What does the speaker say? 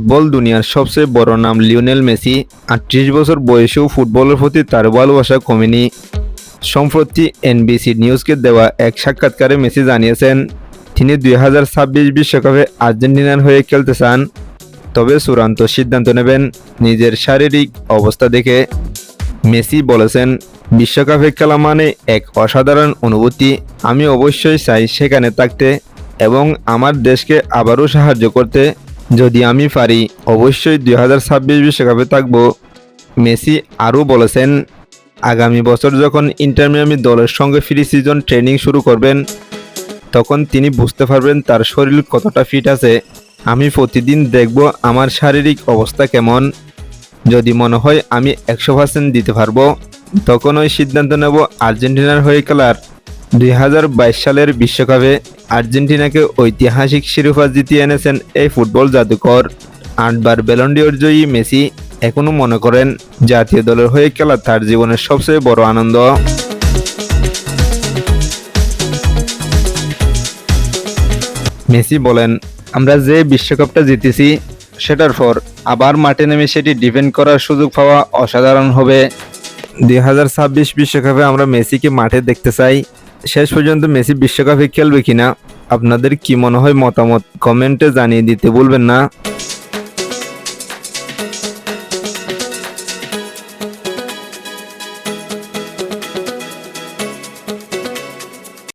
Football দুনিয়ার সবচেয়ে বড় নাম লিওনেল মেসি, আটত্রিশ বছর বয়সেও ফুটবলের প্রতি তার ভালোবাসা কমেনি। সম্প্রতি এনবিসি নিউজকে দেওয়া এক সাক্ষাৎকারে মেসি জানিয়েছেন, তিনি দুই হাজার ছাব্বিশ বিশ্বকাপে আর্জেন্টিনার হয়ে খেলতে চান, তবে চূড়ান্ত সিদ্ধান্ত নেবেন নিজের শারীরিক অবস্থা দেখে। মেসি বলেছেন, বিশ্বকাপে খেলা মানে এক অসাধারণ অনুভূতি। আমি অবশ্যই চাই সেখানে থাকতে এবং আমার দেশকে আবারও সাহায্য করতে। যদি আমি পারি, অবশ্যই দুই হাজার ছাব্বিশ বিশ্বকাপে থাকব, মেসি আরও বলেছেন। আগামী বছর যখন ইন্টার মিয়ামি দলের সঙ্গে ফ্রি সিজন ট্রেনিং শুরু করবেন, তখন তিনি বুঝতে পারবেন তার শরীর কতটা ফিট আছে। আমি প্রতিদিন দেখব আমার শারীরিক অবস্থা কেমন। যদি মনে হয় আমি একশো পার্সেন্ট দিতে পারব তখন ওই সিদ্ধান্ত নেব আর্জেন্টিনার হয়ে খেলার। দুই হাজার বাইশ সালের বিশ্বকাপে আর্জেন্টিনাকে ঐতিহাসিক শিরোপা জিতিয়ে এনেছেন এই ফুটবল জাদুকর। আটবার বেলন্ডিওর জয়ী মেসি এখনও মনে করেন জাতীয় দলের হয়ে খেলা তার জীবনের সবচেয়ে বড় আনন্দ। মেসি বলেন, আমরা যে বিশ্বকাপটা জিতেছি, সেটার পর আবার মাঠে নেমে সেটি ডিফেন্ড করার সুযোগ পাওয়া অসাধারণ হবে। দুই বিশ্বকাপে আমরা মেসিকে মাঠে দেখতে চাই। শেষ পর্যন্ত মেসি বিশ্বকাপে খেলবে কিনা, আপনাদের কি মনে হয় মতামত কমেন্টে জানিয়ে দিতে বলবেন না।